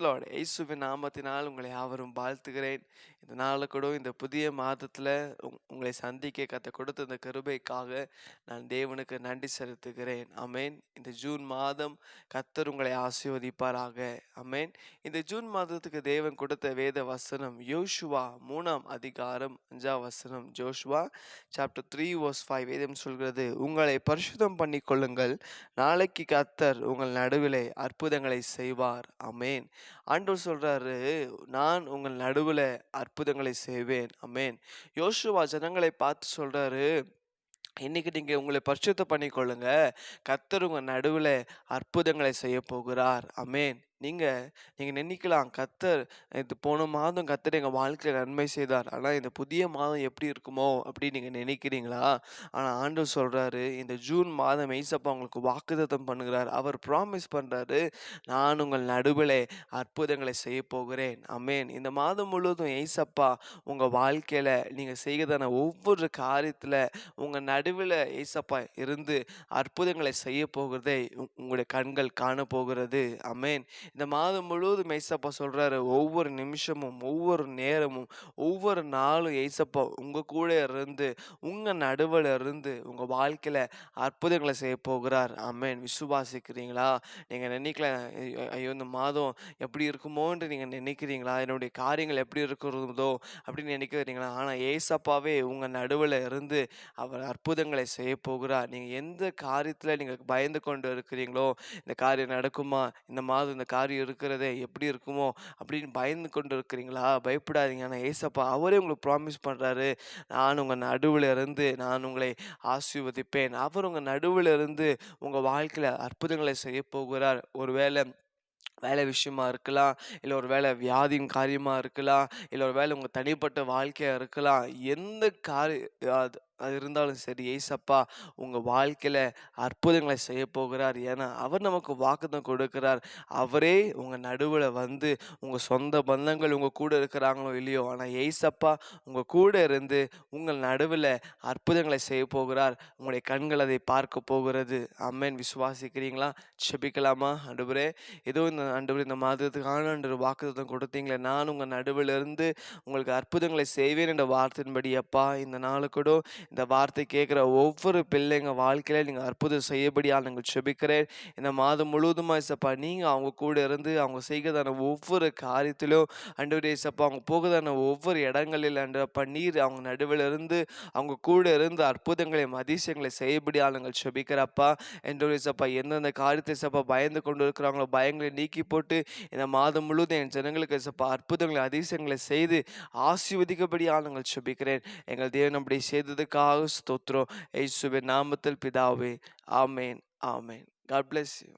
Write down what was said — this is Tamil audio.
லார்ட் இயேசுவின் நாமத்தினால் உங்களை யாவரும் வாழ்த்துகிறேன். இந்த நாளில் கூட இந்த புதிய மாதத்தில் உங்களை சந்திக்க கத்த கொடுத்த இந்த கிருபைக்காக நான் தேவனுக்கு நன்றி செலுத்துகிறேன். அமேன் இந்த ஜூன் மாதம் கத்தர் உங்களை ஆசீர்வதிப்பாராக. அமேன் இந்த ஜூன் மாதத்துக்கு தேவன் கொடுத்த வேத வசனம் யோசுவா மூணாம் அதிகாரம் அஞ்சாம் வசனம் Joshua chapter three verse five வேதம் சொல்கிறது உங்களை பரிசுத்தம் பண்ணிக்கொள்ளுங்கள். நாளைக்கு கத்தர் உங்கள் நடுவிலே அற்புதங்களை செய்வார். அமேன் ஆண்டவர் சொல்கிறாரு நான் உங்கள் நடுவில் அற்புதங்களை செய்வேன். அமேன் யோசுவா ஜனங்களை பார்த்து சொல்கிறாரு இன்றைக்கி நீங்கள் உங்களை பரிசுத்தம் பண்ணிக்கொள்ளுங்க. கத்தர் உங்கள் நடுவில் அற்புதங்களை செய்ய போகிறார் அமேன் நீங்க நீங்க நினைக்கலாம். கத்தர் இது போன மாதம் கத்தர் எங்க வாழ்க்கையில நன்மை செய்தார். ஆனா இந்த புதிய மாதம் எப்படி இருக்குமோ அப்படின்னு நீங்க நினைக்கிறீங்களா? ஆனா ஆண்டவர் சொல்றாரு இந்த ஜூன் மாதம் மெய்சப்பா உங்களுக்கு வாக்குத்தத்தம் பண்ணுகிறார். அவர் ப்ராமிஸ் பண்றாரு நான் உங்கள் நடுவில் அற்புதங்களை செய்ய போகிறேன் அமேன் இந்த மாதம் முழுவதும் ஏசப்பா உங்க வாழ்க்கையில நீங்க செய்கிறதான ஒவ்வொரு காரியத்துல உங்க நடுவில் ஏசப்பா இருந்து அற்புதங்களை செய்ய போகிறதை உங்களுடைய கண்கள் காண போகிறது அமேன் இந்த மாதம் முழுவதும் ஏசப்பா சொல்கிறாரு ஒவ்வொரு நிமிஷமும் ஒவ்வொரு நேரமும் ஒவ்வொரு நாளும் ஏசப்பா உங்கள் கூட இருந்து உங்கள் நடுவில் இருந்து உங்கள் வாழ்க்கையில் அற்புதங்களை செய்ய போகிறார். அம்மேன் விசுவாசிக்கிறீங்களா? நீங்கள் நினைக்கல ஐயோ ஐயோ, இந்த மாதம் எப்படி இருக்குமோன்ட்டு நீங்கள் நினைக்கிறீங்களா? என்னுடைய காரியங்கள் எப்படி இருக்கிறதோ அப்படின்னு நினைக்கிறீங்களா? ஆனால் ஏசப்பாவே உங்கள் நடுவில் இருந்து அவர் அற்புதங்களை செய்ய போகிறார். நீங்கள் எந்த காரியத்தில் நீங்கள் பயந்து கொண்டு இருக்கிறீங்களோ இந்த காரியம் நடக்குமா? இந்த மாதம் இந்த காரியம் இருக்கிறதே எப்படி இருக்குமோ அப்படின்னு பயந்து கொண்டு இருக்கிறீங்களா? பயப்படாதீங்க. ஆனால் ஏசப்பா அவரே உங்களுக்கு ப்ராமிஸ் பண்ணுறாரு நான் உங்கள் நடுவில் இருந்து நான் உங்களை ஆசீர்வதிப்பேன். அவர் உங்கள் நடுவில் இருந்து உங்கள் வாழ்க்கையில் அற்புதங்களை செய்ய போகிறார். ஒருவேளை வேலை விஷயமா இருக்கலாம் இல்லை ஒரு வேலை வியாதியின் காரியமாக இருக்கலாம் இல்லை ஒரு வேலை உங்கள் தனிப்பட்ட வாழ்க்கையாக இருக்கலாம் எந்த காரிய அது இருந்தாலும் சரி ஏசப்பா உங்கள் வாழ்க்கையில் அற்புதங்களை செய்ய போகிறார். ஏன்னா அவர் நமக்கு வாக்குத்தம் கொடுக்கிறார். அவரே உங்கள் நடுவில் வந்து உங்கள் சொந்த பந்தங்கள் உங்கள் கூட இருக்கிறாங்களோ இல்லையோ ஆனால் ஏசப்பா உங்கள் கூட இருந்து உங்கள் நடுவில் அற்புதங்களை செய்ய போகிறார். உங்களுடைய கண்கள் அதை பார்க்க போகிறது. அம்மேன் விசுவாசிக்கிறீங்களா? செபிக்கலாமா ஆண்டவரே ஏதோ இந்த ஆண்டவர் இந்த மாதத்துக்கான அன்று வாக்குத்தம் கொடுத்தீங்களே நான் உங்கள் நடுவில் இருந்து உங்களுக்கு அற்புதங்களை செய்வேன் என்ற வார்த்தையின்படி அப்பா இந்த நாளுக்கூட கூட இந்த வார்த்தை கேட்குற ஒவ்வொரு பிள்ளைங்க வாழ்க்கையில நீங்கள் அற்புதம் செய்யபடியால் நாங்கள் செபிக்கிறேன் இந்த மாதம் முழுவதுமா இசப்பா நீங்கள் அவங்க கூட இருந்து அவங்க செய்கிறதான ஒவ்வொரு காரியத்திலும் அண்டவரே இசப்பா அவங்க போகிறதான ஒவ்வொரு இடங்களில் அண்டப்பா நீர் அவங்க நடுவில் இருந்து அவங்க கூட இருந்து அற்புதங்களையும் அதிசயங்களை செய்யபடியால் நாங்கள் செபிக்கிறப்பா என்றவரே இசப்பா எந்தெந்த காரியத்தை இசப்பா பயந்து கொண்டு இருக்கிறாங்களோ பயங்களை நீக்கி போட்டு இந்த மாதம் முழுவதும் என் ஜனங்களுக்கு இசப்பா அற்புதங்களை அதிசயங்களை செய்து ஆசீர்வதிக்கபடியால் நாங்கள் செபிக்கிறேன் எங்கள் தேவன் அப்படி உமக்காக ஸ்தோத்திரம். இயேசுவின் நாமத்தில் பிதாவே. ஆமேன் ஆமேன். God bless you